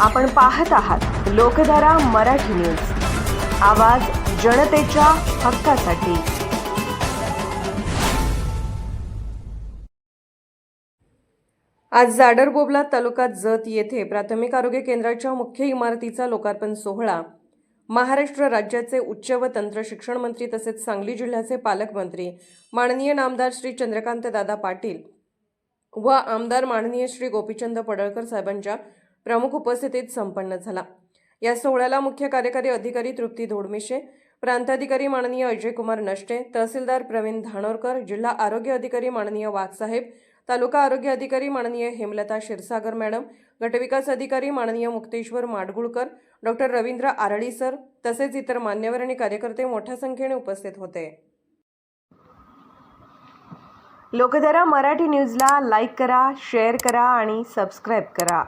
आपण पाहत आहात लोकधारा मराठी न्यूज. आवाज जनतेच्या हक्कासाठी. आज जाडरबोबला तालुक्यात जत येथे प्राथमिक आरोग्य केंद्राच्या मुख्य इमारतीचा लोकार्पण सोहळा. महाराष्ट्र राज्याचे उच्च व तंत्र शिक्षण मंत्री तसेच सांगली जिल्ह्याचे पालकमंत्री माननीय नामदार श्री चंद्रकांत दादा पाटील व आमदार माननीय श्री गोपीचंद पडळकर साहेबांच्या प्रमुख उपस्थितीत संपन्न झाला. या सोहळ्याला मुख्य कार्यकारी अधिकारी तृप्ती धोडमिशे प्रांताधिकारी माननीय अजयकुमार नष्टे तहसीलदार प्रवीण धानोरकर जिल्हा आरोग्य अधिकारी माननीय वाघसाहेब तालुका आरोग्य अधिकारी माननीय हेमलता क्षीरसागर मॅडम गटविकास अधिकारी माननीय Mukteshwar Madgulkar doctor Ravindra RD sir तसेच इतर मान्यवर आणि कार्यकर्ते मोठ्या संख्येने उपस्थित होते. लोकधारा मराठी न्यूजला लाईक करा शेअर करा आणि सबस्क्राईब करा.